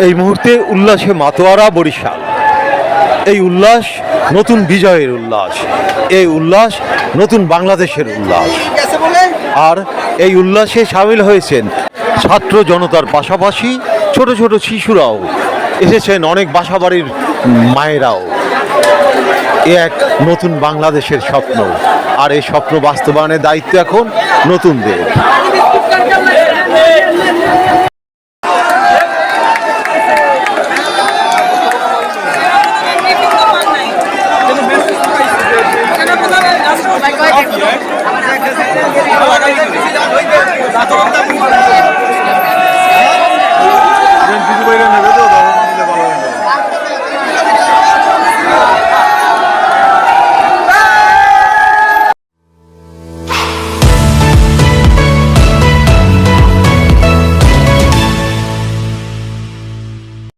এই মুহূর্তে উল্লাসে মাতোয়ারা বরিশাল। এই উল্লাস নতুন বিজয়ের উল্লাস। এই উল্লাস নতুন বাংলাদেশের উল্লাস। আর এই উল্লাসে সামিল হয়েছেন ছাত্র জনতার পাশাপাশি ছোট ছোট শিশুরাও। এসেছেন অনেক বাসাবাড়ির মায়েরাও। এ এক নতুন বাংলাদেশের স্বপ্ন। আর এই স্বপ্ন বাস্তবায়নের দায়িত্ব এখন নতুনদের। Corta, corta, corta.